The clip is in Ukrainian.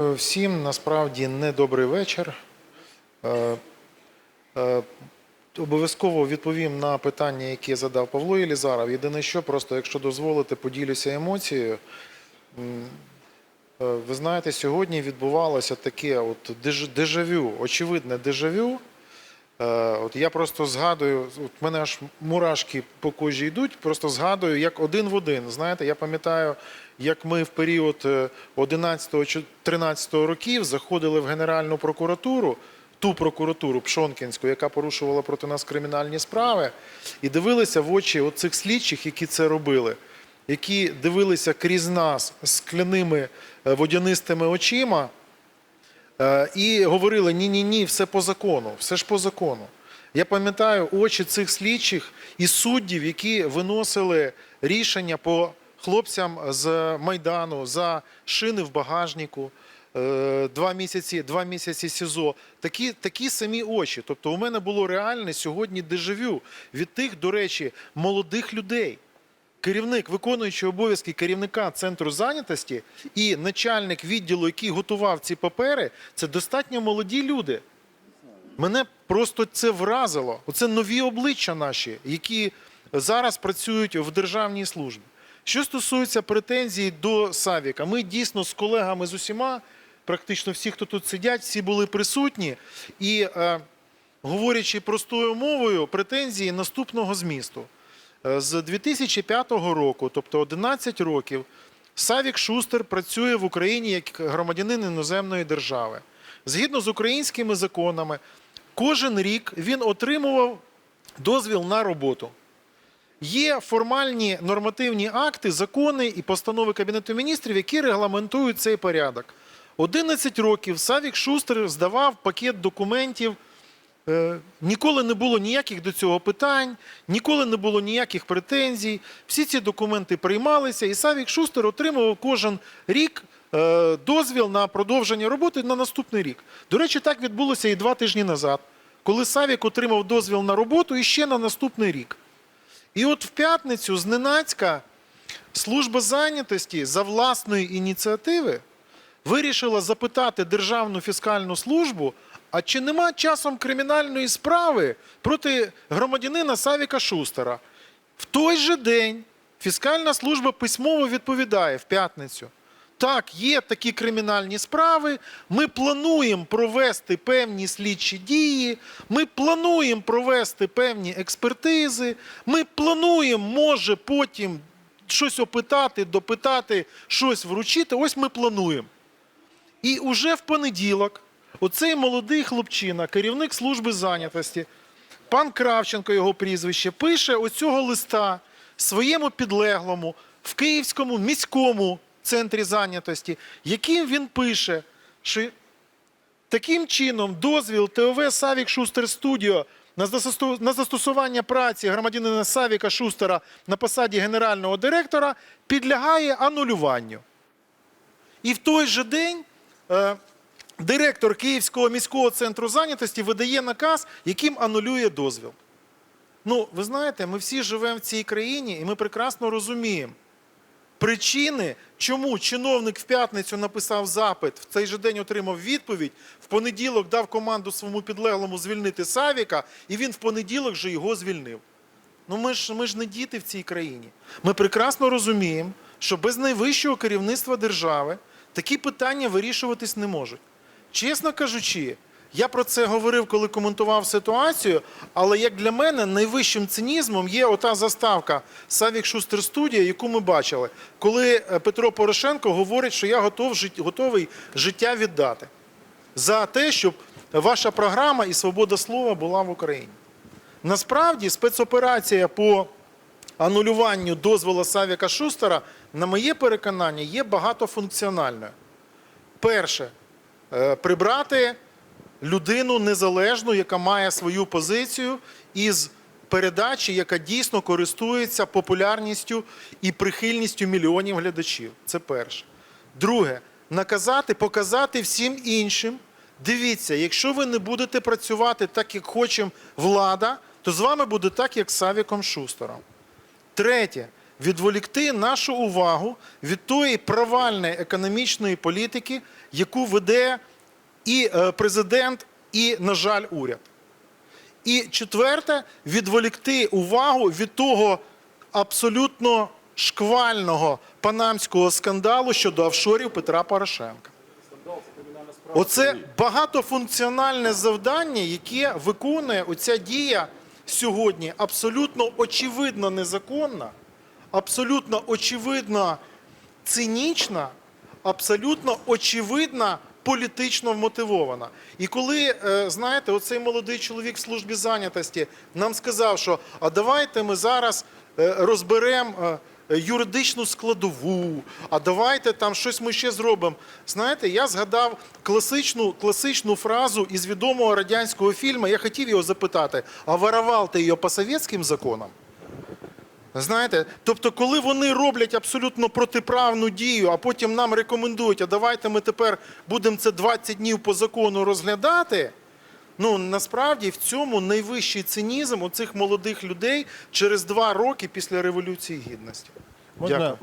Е, Всім насправді недобрий вечір. Е, е, Обов'язково відповім на питання, яке задав Павло Єлізаров. Єдине, що просто, якщо дозволите, поділюся емоцією. Ви знаєте, сьогодні відбувалося таке от дежавю, очевидне дежавю. Е, От я просто згадую, от мене аж мурашки по кожі йдуть, просто згадую, як один в один. Знаєте, я пам'ятаю, як ми в період е, 11-13 років заходили в Генеральну прокуратуру, ту прокуратуру Пшонкінську, яка порушувала проти нас кримінальні справи, і дивилися в очі оцих слідчих, які це робили, які дивилися крізь нас скляними е, водянистими очима. Е, І говорили: ні, ні, ні, все по закону, все ж по закону. Я пам'ятаю очі цих слідчих і суддів, які виносили рішення по хлопцям з Майдану за шини в багажнику. е, Два місяці, два місяці СІЗО. Такі, такі самі очі. Тобто, у мене було реальне сьогодні дежавю від тих, до речі, молодих людей керівник, виконуючий обов'язки керівника центру зайнятості і начальник відділу, який готував ці папери, це достатньо молоді люди. Мене просто це вразило. Оце нові обличчя наші, які зараз працюють в державній службі. Що стосується претензій до Савіка, ми дійсно з колегами з усіма, практично всі, хто тут сидять, всі були присутні. І е, говорячи простою мовою, претензії наступного змісту. Е, З 2005 року, тобто 11 років, Савік Шустер працює в Україні як громадянин іноземної держави. Згідно з українськими законами, кожен рік він отримував дозвіл на роботу. Є формальні нормативні акти, закони і постанови Кабінету міністрів, які регламентують цей порядок. 11 років Савік Шустер здавав пакет документів. Е, Ніколи не було ніяких до цього питань, ніколи не було ніяких претензій. Всі ці документи приймалися, і Савік Шустер отримував кожен рік е, дозвіл на продовження роботи на наступний рік. До речі, так відбулося і два тижні назад, коли Савік отримав дозвіл на роботу і ще на наступний рік. І от в п'ятницю зненацька служба зайнятості за власної ініціативи вирішила запитати Державну фіскальну службу, а чи нема часом кримінальної справи проти громадянина Савіка Шустера. В той же день фіскальна служба письмово відповідає в п'ятницю. Так, є такі кримінальні справи. Ми плануємо провести певні слідчі дії. Ми плануємо провести певні експертизи. Ми плануємо, може, потім щось опитати, допитати, щось вручити. Ось ми плануємо. І уже в понеділок оцей молодий хлопчина, керівник служби зайнятості, пан Кравченко, його прізвище, пише оцього листа своєму підлеглому в Київському міському центрі зайнятості, яким він пише, що таким чином дозвіл ТОВ Савік Шустер Студіо на застосування праці громадянина Савіка Шустера на посаді генерального директора підлягає анулюванню. І в той же день е, директор Київського міського центру зайнятості видає наказ, яким анулює дозвіл. Ну, ви знаєте, ми всі живемо в цій країні, і ми прекрасно розуміємо причини, чому чиновник в п'ятницю написав запит, в цей же день отримав відповідь, в понеділок дав команду своєму підлеглому звільнити Савіка, і він в понеділок же його звільнив. Ну ми ж, ми ж не діти в цій країні. Ми прекрасно розуміємо, що без найвищого керівництва держави такі питання вирішуватись не можуть. Чесно кажучи, я про це говорив, коли коментував ситуацію, але як для мене найвищим цинізмом є ота заставка Савік Шустер Студія, яку ми бачили, коли е, Петро Порошенко говорить, що я готов, готовий життя віддати за те, щоб ваша програма і свобода слова була в Україні. Насправді спецоперація по анулюванню дозволу Савіка Шустера, на моє переконання, є багатофункціональною. Перше, прибрати людину незалежну, яка має свою позицію із передачі, яка дійсно користується популярністю і прихильністю мільйонів глядачів. Це перше. Друге, наказати, показати всім іншим. Дивіться, якщо ви не будете працювати так, як хоче влада, то з вами буде так, як з Савіком Шустером. Третє, відволікти нашу увагу від тої провальної економічної політики, яку веде і е, президент, і, на жаль, уряд. І четверте, відволікти увагу від того абсолютно шквального панамського скандалу щодо офшорів Петра Порошенка. Оце багатофункціональне завдання, яке виконує оця дія сьогодні абсолютно очевидно незаконна, абсолютно очевидно цинічна, абсолютно очевидно політично вмотивована. І коли, е, знаєте, оцей молодий чоловік в службі зайнятості нам сказав, що а давайте ми зараз е, розберемо е, юридичну складову, а давайте там щось ми ще зробимо. Знаєте, я згадав класичну, класичну фразу із відомого радянського фільму. Я хотів його запитати: а воровал ти її по совєтським законам? Знаєте, тобто, коли вони роблять абсолютно протиправну дію, а потім нам рекомендують, а давайте ми тепер будемо це 20 днів по закону розглядати. Ну насправді в цьому найвищий цинізм у цих молодих людей через два роки після Революції Гідності. Можна Дякую.